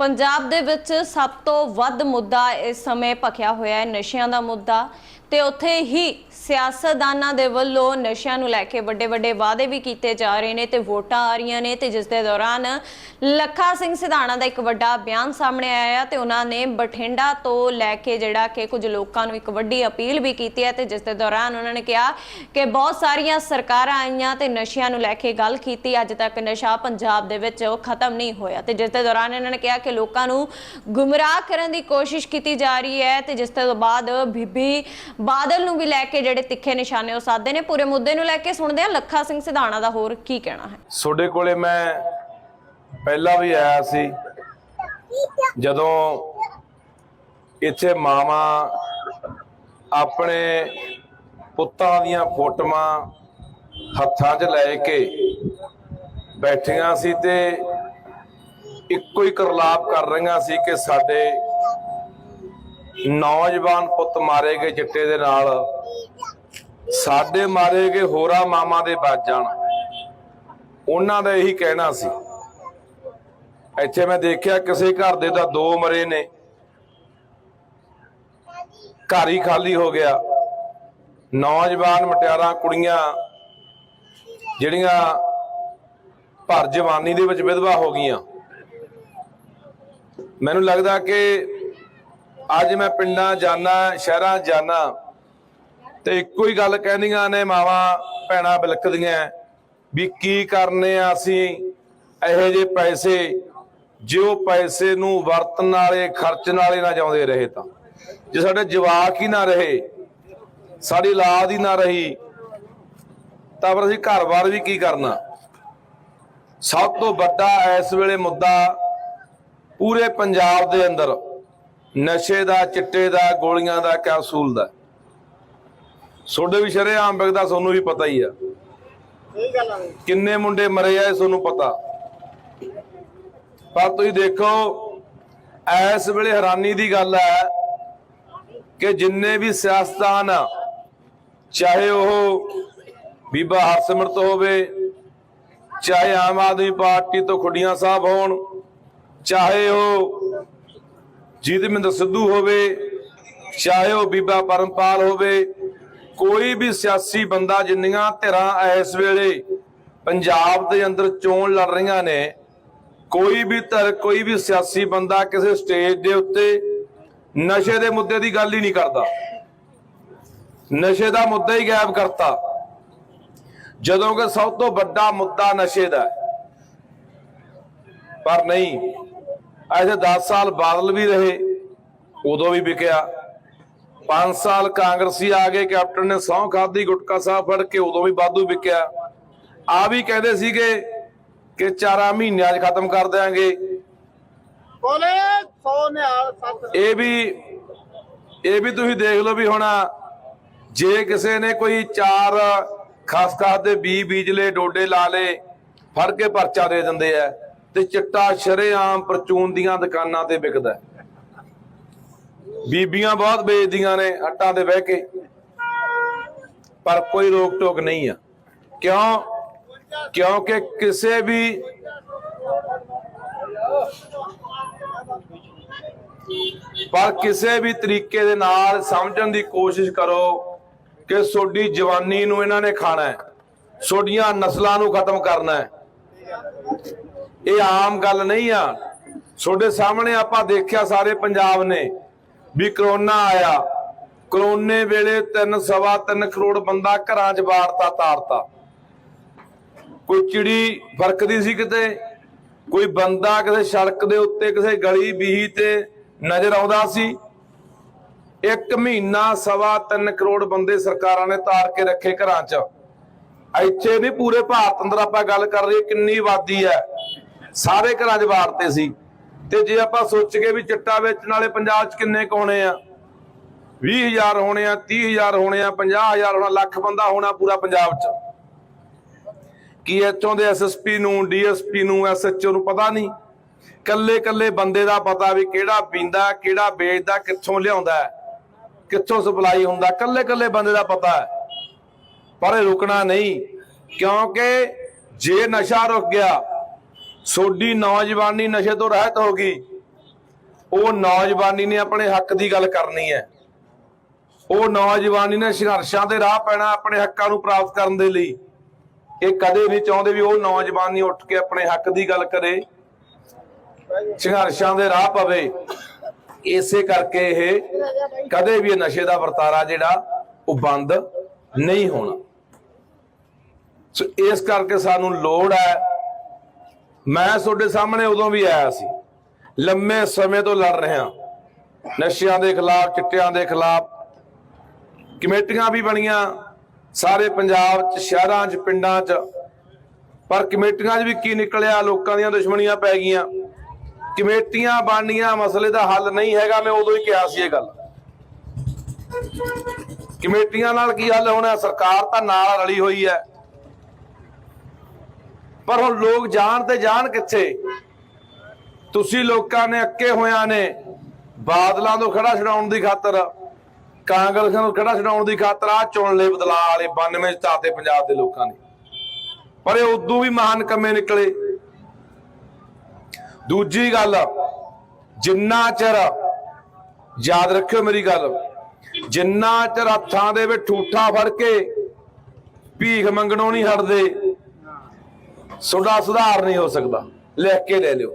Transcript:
ਪੰਜਾਬ ਦੇ ਵਿੱਚ ਸਭ ਤੋਂ ਵੱਧ ਮੁੱਦਾ ਇਸ ਸਮੇਂ ਭਖਿਆ ਹੋਇਆ ਹੈ, ਨਸ਼ਿਆਂ ਦਾ ਮੁੱਦਾ। ਤੇ ਉੱਥੇ ਹੀ ਸਿਆਸਤਦਾਨਾਂ ਦੇ ਵੱਲੋਂ ਨਸ਼ਿਆਂ ਨੂੰ ਲੈ ਕੇ ਵੱਡੇ ਵੱਡੇ ਵਾਅਦੇ ਵੀ ਕੀਤੇ ਜਾ ਰਹੇ ਨੇ ਤੇ ਵੋਟਾਂ ਆ ਰਹੀਆਂ ਨੇ ਤੇ ਜਿਸ ਦੇ ਦੌਰਾਨ ਲੱਖਾ ਸਿੰਘ ਸਿਧਾਣਾ ਦਾ ਇੱਕ ਵੱਡਾ ਬਿਆਨ ਸਾਹਮਣੇ ਆਇਆ ਤੇ ਉਹਨਾਂ ਨੇ ਬਠਿੰਡਾ ਤੋਂ ਲੈ ਕੇ ਜਿਹੜਾ ਕਿ ਕੁਝ ਲੋਕਾਂ ਨੂੰ ਇੱਕ ਵੱਡੀ ਅਪੀਲ ਵੀ ਕੀਤੀ ਹੈ ਤੇ ਜਿਸ ਦੇ ਦੌਰਾਨ ਉਹਨਾਂ ਨੇ ਕਿਹਾ ਕਿ ਬਹੁਤ ਸਾਰੀਆਂ ਸਰਕਾਰਾਂ ਆਈਆਂ ਤੇ ਨਸ਼ਿਆਂ ਨੂੰ ਲੈ ਕੇ ਗੱਲ ਕੀਤੀ, ਅੱਜ ਤੱਕ ਨਸ਼ਾ ਪੰਜਾਬ ਦੇ ਵਿੱਚ ਉਹ ਖਤਮ ਨਹੀਂ ਹੋਇਆ ਤੇ ਜਿਸ ਦੇ ਦੌਰਾਨ ਇਹਨਾਂ ਨੇ ਕਿਹਾ ਕਿ ਲੋਕਾਂ ਨੂੰ ਗੁੰਮਰਾਹ ਕਰਨ ਦੀ ਕੋਸ਼ਿਸ਼ ਕੀਤੀ ਜਾ ਰਹੀ ਹੈ ਤੇ ਜਿਸ ਤੋਂ ਬਾਅਦ ਬੀਬੀ ਬਾਦਲ ਨੂੰ ਵੀ ਲੈ ਕੇ ਜਿਹੜੇ ਤਿੱਖੇ ਨਿਸ਼ਾਨੇ ਉਹ ਸਾਧਦੇ ਨੇ। ਪੂਰੇ ਮੁੱਦੇ ਨੂੰ ਲੈ ਕੇ ਸੁਣਦੇ ਆ ਲੱਖਾ ਸਿੰਘ ਸਿਧਾਣਾ ਦਾ ਹੋਰ ਕੀ ਕਹਿਣਾ ਹੈ? ਤੁਹਾਡੇ ਕੋਲੇ ਮੈਂ ਪਹਿਲਾਂ ਵੀ ਆਇਆ ਸੀ। ਜਦੋਂ ਇੱਥੇ ਮਾਵਾਂ ਆਪਣੇ ਪੁੱਤਾਂ ਦੀਆਂ ਫੋਟੋਆਂ ਹੱਥਾਂ 'ਚ ਲੈ ਕੇ ਬੈਠੀਆਂ ਸੀ ਤੇ ਇੱਕੋ ਹੀ ਕਰਲਾਪ ਕਰ ਰਹੀਆਂ ਸੀ ਕਿ ਸਾਡੇ ਨੌਜਵਾਨ ਪੁੱਤ ਮਾਰੇ ਗਏ ਚਿੱਟੇ ਦੇ ਨਾਲ। ਸਾਡੇ ਮਾਰੇ ਗਏ ਹੋਰਾਂ ਮਾਮਾ ਦੇ ਬਚ ਜਾਣ। ਉਹਨਾਂ ਦਾ ਇਹੀ ਕਹਿਣਾ ਸੀ। ਇੱਥੇ ਮੈਂ ਦੇਖਿਆ ਕਿਸੇ ਘਰ ਦੇ ਤਾਂ ਦੋ ਮਰੇ ਨੇ। ਘਰ ਹੀ ਖਾਲੀ ਹੋ ਗਿਆ। ਨੌਜਵਾਨ ਮਟਿਆਰਾਂ ਕੁੜੀਆਂ, ਜਿਹੜੀਆਂ ਭਰ ਜਵਾਨੀ ਦੇ ਵਿੱਚ ਵਿਧਵਾ ਹੋ ਗਈਆਂ। ਮੈਨੂੰ ਲੱਗਦਾ ਕਿ ਅੱਜ ਮੈਂ ਪਿੰਡਾਂ ਜਾਣਾ ਸ਼ਹਿਰਾਂ ਜਾਣਾ ਤੇ ਇੱਕੋ ਹੀ ਗੱਲ ਕਹਿੰਦੀਆਂ ਨੇ ਮਾਵਾਂ, ਭੈਣਾਂ ਬਿਲਕਦੀਆਂ ਵੀ ਕੀ ਕਰਨੇ ਆ ਅਸੀਂ, ਇਹੋ ਜਿਹੇ ਪੈਸੇ ਜੋ ਪੈਸੇ ਨੂੰ ਵਰਤਣ ਵਾਲੇ, ਖਰਚਣ ਵਾਲੇ ਨਾ ਜਾਉਂਦੇ ਰਹੇ ਤਾਂ। ਜੇ ਸਾਡੇ ਜਵਾਕ ਹੀ ਨਾ ਰਹੇ, ਸਾਡੀ ਲਾਦ ਹੀ ਨਾ ਰਹੀ, ਤਾਂ ਫਿਰ ਅਸੀਂ ਘਰ-ਬਾਰ ਵੀ ਕੀ ਕਰਨਾ? ਸਭ ਤੋਂ ਵੱਡਾ ਇਸ ਵੇਲੇ ਮੁੱਦਾ ਪੂਰੇ ਪੰਜਾਬ ਦੇ ਅੰਦਰ। ਨਸ਼ੇ ਦਾ ਚਿੱਟੇ ਦਾ ਗੋਲੀਆਂ ਦਾ ਕੈਪਸੂਲ ਦਾ। ਤੁਹਾਡੇ ਵੀ ਸ਼ਰੇਆਮ ਵਿਕਦਾ ਤੁਹਾਨੂੰ ਵੀ ਪਤਾ ਹੀ ਆ। ਸਹੀ ਗੱਲ ਆ। ਕਿੰਨੇ ਮੁੰਡੇ ਮਰੇ ਆ ਤੁਹਾਨੂੰ ਪਤਾ। ਪਰ ਤੁਸੀਂ ਦੇਖੋ ਇਸ ਵੇਲੇ ਹੈਰਾਨੀ ਦੀ ਗੱਲ ਹੈ ਕਿ ਜਿੰਨੇ ਵੀ ਸਿਆਸਤਦਾਨ ਆ ਚਾਹੇ ਉਹ ਬੀਬਾ ਹਰਸਿਮਰਤ ਹੋਵੇ ਚਾਹੇ ਆਮ ਆਦਮੀ ਪਾਰਟੀ ਤੋਂ ਖੁੱਡੀਆਂ ਸਾਹਿਬ ਹੋਣ ਚਾਹੇ ਉਹ ਜੀਤਮਿੰਦਰ ਸਿੱਧੂ ਹੋਵੇ, ਚਾਹੇ ਉਹ ਬੀਬਾ ਪਰਮਪਾਲ ਹੋਵੇ, ਕੋਈ ਵੀ ਸਿਆਸੀ ਬੰਦਾ ਜਿੰਨੀਆਂ ਧਿਰਾਂ ਇਸ ਵੇਲੇ ਪੰਜਾਬ ਦੇ ਅੰਦਰ ਚੋਣ ਲੜ ਰਹੀਆਂ ਨੇ, ਕੋਈ ਵੀ ਧਿਰ, ਕੋਈ ਵੀ ਸਿਆਸੀ ਬੰਦਾ ਕਿਸੇ ਸਟੇਜ ਦੇ ਉੱਤੇ ਨਸ਼ੇ ਦੇ ਮੁੱਦੇ ਦੀ ਗੱਲ ਹੀ ਨਹੀਂ ਕਰਦਾ। ਨਸ਼ੇ ਦਾ ਮੁੱਦਾ ਹੀ ਗਾਇਬ ਕਰਤਾ। ਜਦੋਂ ਕਿ ਸਭ ਤੋਂ ਵੱਡਾ ਮੁੱਦਾ ਨਸ਼ੇ ਦਾ ਪਰ ਨਹੀਂ ਐਸੇ 10 ਸਾਲ ਬਾਦਲ ਵੀ ਰਹੇ ਉਦੋਂ ਵੀ ਵਿਕਿਆ। 5 ਸਾਲ ਕਾਂਗਰਸੀ ਆ ਗਏ ਕੈਪਟਨ ਨੇ ਸਹੁੰ ਖਾਦੀ ਗੁਟਕਾ ਸਾਹਿਬ ਫੜ ਕੇ ਉਦੋਂ ਵੀ ਵਾਧੂ ਵਿਕਿਆ। ਆ ਵੀ ਕਹਿੰਦੇ ਸੀਗੇ ਕਿ 4 ਮਹੀਨਿਆਂ 'ਚ ਖਤਮ ਕਰ ਦਿਆਂਗੇ। ਬੋਲੇ ਸੋ ਨਿਹਾਲ ਸੱਤ। ਇਹ ਵੀ ਇਹ ਵੀ ਤੁਸੀਂ ਦੇਖ ਲਓ ਵੀ ਹੁਣ ਜੇ ਕਿਸੇ ਨੇ ਕੋਈ ਚਾਰ ਖਾਸ ਖਾਸ ਦੇ ਬੀ ਬੀਜਲੇ ਡੋਡੇ ਲਾ ਲੇ ਫੜ ਕੇ ਪਰਚਾ ਦੇ ਦਿੰਦੇ ਆ। ਤੇ ਚਿੱਟਾ ਸ਼ਰੇਆਮ ਪਰਚੂਨ ਦੀਆਂ ਦੁਕਾਨਾਂ ਤੇ ਵਿਕਦਾ ਬੀਬੀਆਂ ਬਹੁਤ ਵੇਚਦੀਆਂ ਨੇ ਹੱਟਾਂ ਤੇ ਬਹਿ ਕੇ। ਪਰ ਕੋਈ ਰੋਕ ਟੋਕ ਨਹੀਂ ਆ। ਕਿਉਂ? ਕਿਉਂਕਿ ਕਿਸੇ ਵੀ ਪਰ ਕਿਸੇ ਵੀ ਤਰੀਕੇ ਦੇ ਨਾਲ ਸਮਝਣ ਦੀ ਕੋਸ਼ਿਸ਼ ਕਰੋ ਕਿ ਤੁਹਾਡੀ ਜਵਾਨੀ ਨੂੰ ਇਹਨਾਂ ਨੇ ਖਾਣਾ ਹੈ। ਤੁਹਾਡੀਆਂ ਨਸਲਾਂ ਨੂੰ ਖਤਮ ਕਰਨਾ ਹੈ। ਇਹ ਆਮ ਗੱਲ ਨਹੀਂ ਆ। ਤੁਹਾਡੇ ਸਾਹਮਣੇ ਆਪਾਂ ਦੇਖਿਆ ਸਾਰੇ ਪੰਜਾਬ ਨੇ ਵੀ ਕਰੋਨਾ ਆਇਆ। ਕਰੋਨੇ ਵੇਲੇ 3 ਸਵਾ 3 ਕਰੋੜ ਬੰਦਾ ਘਰਾਂ 'ਚ ਵਾੜਤਾ ਤਾਰਤਾ। ਕੋਈ ਚਿੜੀ ਫਰਕਦੀ ਸੀ ਕਿਤੇ? ਕੋਈ ਬੰਦਾ ਕਿਸੇ ਸੜਕ ਦੇ ਉੱਤੇ, ਕਿਸੇ ਗਲੀ ਬੀਹੀ ਤੇ ਨਜ਼ਰ ਆਉਂਦਾ ਸੀ? ਇੱਕ ਮਹੀਨਾ ਸਵਾ 3 ਕਰੋੜ ਬੰਦੇ ਸਰਕਾਰਾਂ ਨੇ ਤਾਰ ਕੇ ਰੱਖੇ ਘਰਾਂ 'ਚ। ਇੱਥੇ ਨਹੀਂ ਪੂਰੇ ਭਾਰਤ ਅੰਦਰ ਆਪਾਂ ਗੱਲ ਕਰ ਰਹੀ ਕਿੰਨੀ ਆਬਾਦੀ ਹੈ। ਸਾਰੇ ਘਰਾਂ 'ਚ ਵਾਰਤੇ ਸੀ। ਤੇ ਜੇ ਆਪਾਂ ਸੋਚ ਸੋਚੀਏ ਵੀ ਚਿੱਟਾ ਵੇਚਣ ਵਾਲੇ ਪੰਜਾਬ 'ਚ ਕਿੰਨੇ ਕੁ ਹੋਣੇ ਆ? 20000 ਹੋਣੇ ਆ 30000 ਹੋਣੇ ਆ 50000 ਹੋਣਾ, ਲੱਖ ਬੰਦਾ ਹੋਣਾ ਪੂਰਾ ਪੰਜਾਬ 'ਚ। ਕੀ ਇੱਥੋਂ ਦੇ ਐਸਐਸਪੀ ਨੂੰ ਡੀਐਸਪੀ ਨੂੰ ਐਸਐਚਓ ਨੂੰ ਪਤਾ ਨਹੀਂ? ਕੱਲੇ ਕੱਲੇ ਬੰਦੇ ਦਾ ਪਤਾ ਵੀ ਕਿਹੜਾ ਪੀਂਦਾ, ਕਿਹੜਾ ਵੇਚਦਾ, ਕਿੱਥੋਂ ਲਿਆਉਂਦਾ ਕਿੱਥੋਂ ਸਪਲਾਈ ਹੁੰਦਾ ਕੱਲੇ ਕੱਲੇ ਬੰਦੇ ਦਾ ਪਤਾ ਹੈ। ਪਰ ਇਹ ਰੁਕਣਾ ਨਹੀਂ, ਕਿਉਂਕਿ ਜੇ ਨਸ਼ਾ ਰੁਕ ਗਿਆ ਸੋਡੀ ਨੌਜਵਾਨੀ ਨਸ਼ੇ ਤੋਂ ਰਹਿਤ ਹੋ ਗਈ। ਉਹ ਨੌਜਵਾਨੀ ਨੇ ਆਪਣੇ ਹੱਕ ਦੀ ਗੱਲ ਕਰਨੀ ਹੈ। ਉਹ ਨੌਜਵਾਨੀ ਨੇ ਸੰਘਰਸ਼ਾਂ ਦੇ ਰਾਹ ਪੈਣਾ ਆਪਣੇ ਹੱਕਾਂ ਨੂੰ ਪ੍ਰਾਪਤ ਕਰਨ ਦੇ ਲਈ। ਇਹ ਕਦੇ ਨਹੀਂ ਚਾਹੁੰਦੇ ਵੀ ਉਹ ਨੌਜਵਾਨੀ ਉੱਠ ਕੇ ਆਪਣੇ ਹੱਕ ਦੀ ਗੱਲ ਕਰੇ। ਸੰਘਰਸ਼ਾਂ ਦੇ ਰਾਹ ਪਵੇ। ਇਸੇ ਕਰਕੇ ਇਹ ਕਦੇ ਵੀ ਨਸ਼ੇ ਦਾ ਵਰਤਾਰਾ ਜਿਹੜਾ, ਉਹ ਬੰਦ ਨਹੀਂ ਹੋਣਾ। ਸੋ ਇਸ ਕਰਕੇ ਸਾਨੂੰ ਲੋੜ ਹੈ ਮੈਂ ਤੁਹਾਡੇ ਸਾਹਮਣੇ ਉਦੋਂ ਵੀ ਆਇਆ ਸੀ। ਲੰਮੇ ਸਮੇਂ ਤੋਂ ਲੜ ਰਿਹਾ ਨਸ਼ਿਆਂ ਦੇ ਖਿਲਾਫ, ਚਿੱਟਿਆਂ ਦੇ ਖਿਲਾਫ ਕਮੇਟੀਆਂ ਵੀ ਬਣੀਆਂ। ਸਾਰੇ ਪੰਜਾਬ 'ਚ, ਸ਼ਹਿਰਾਂ 'ਚ, ਪਿੰਡਾਂ 'ਚ। ਪਰ ਕਮੇਟੀਆਂ 'ਚ ਵੀ ਕੀ ਨਿਕਲਿਆ? ਲੋਕਾਂ ਦੀਆਂ ਦੁਸ਼ਮਣੀਆਂ ਪੈ ਗਈਆਂ। ਕਮੇਟੀਆਂ ਬਣਨੀਆਂ ਮਸਲੇ ਦਾ ਹੱਲ ਨਹੀਂ ਹੈਗਾ, ਮੈਂ ਉਦੋਂ ਹੀ ਕਿਹਾ ਸੀ ਇਹ ਗੱਲ। ਕਮੇਟੀਆਂ ਨਾਲ ਕੀ ਹੱਲ ਹੋਣਾ? ਸਰਕਾਰ ਤਾਂ ਨਾਲ ਰਲੀ ਹੋਈ ਹੈ। ਪਰ ਹੁਣ ਲੋਕ ਜਾਣ ਤੇ ਜਾਣ ਕਿੱਥੇ? ਤੁਸੀਂ ਲੋਕਾਂ ਨੇ ਅੱਕੇ ਹੋਇਆਂ ਨੇ ਬਾਦਲਾਂ ਤੋਂ ਖੜਾ ਛਡਾਉਣ ਦੀ ਖਾਤਰ, ਕਾਂਗਰਸ ਨੂੰ ਖੜਾ ਛਡਾਉਣ ਦੀ ਖਾਤਰ ਆ ਚੁਣ ਲਏ ਬਦਲਾਅ ਵਾਲੇ 92 ਚ ਪੰਜਾਬ ਦੇ ਲੋਕਾਂ ਨੇ। ਪਰ ਇਹ ਉਦੋਂ ਵੀ ਮਹਾਨ ਕੰਮੇ ਨਿਕਲੇ। ਦੂਜੀ ਗੱਲ, ਜਿੰਨਾ ਚਿਰ, ਯਾਦ ਰੱਖਿਓ ਮੇਰੀ ਗੱਲ, ਜਿੰਨਾ ਚਿਰ ਹੱਥਾਂ ਦੇ ਵਿੱਚ ਠੂਠਾ ਫੜ ਕੇ ਭੀਖ ਮੰਗਣੋਂ ਨਹੀਂ ਹਟਦੇ ਤੁਹਾਡਾ ਸੁਧਾਰ ਨਹੀਂ ਹੋ ਸਕਦਾ। ਲਿਖ ਕੇ ਲੈ ਲਿਓ